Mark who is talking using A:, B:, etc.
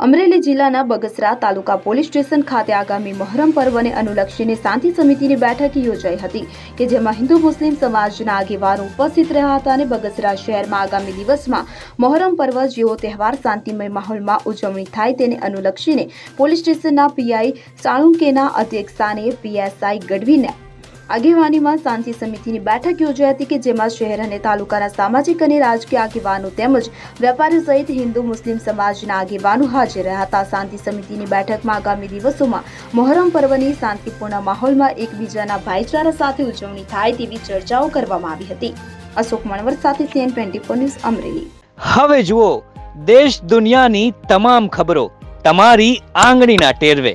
A: અમરેલી જિલ્લાના બગસરા તાલુકા police station ખાતે આગામી મહોરમ પર્વને અનુલક્ષીને શાંતિ સમિતિની બેઠક યોજાઈ હતી કે જેમાં હિન્દુ મુસ્લિમ સમાજના આગેવાનો ઉપસ્થિત રહ્યા હતા અને બગસરા શહેરમાં આગામી દિવસમાં મહોરમ પર્વ જેવો તહેવાર શાંતિમય માહોલમાં ઉજવણી થાય તેને અનુલક્ષીને પોલીસ સ્ટેશનના પીઆઈ સાળુંકેના અધ્યક્ષસ્થાને પીએસઆઈ ગઢવીને આગેવાનીમાં શાંતિ સમિતિની બેઠક યોજાઈ હતી કે જેમાં શહેર અને તાલુકાના સામાજિક અને રાજકીય આગેવાનો તેમજ વેપારી સહિત હિન્દુ, મુસ્લિમ સમાજના આગેવાનો હાજર રહ્યા હતા. શાંતિ સમિતિની બેઠકમાં આગામી દિવસોમાં મોહરમ પર્વની શાંતિપૂર્ણ માહોલમાં એકબીજાના ભાઈચારા સાથે ઉજવણી થાય તેવી ચર્ચાઓ કરવામાં આવી હતી. અશોક મણવર સાથે CN twenty four news Amreli.
B: હવે જુઓ, દેશ દુનિયાની તમામ ખબરો તમારી આંગળીના ટેરવે.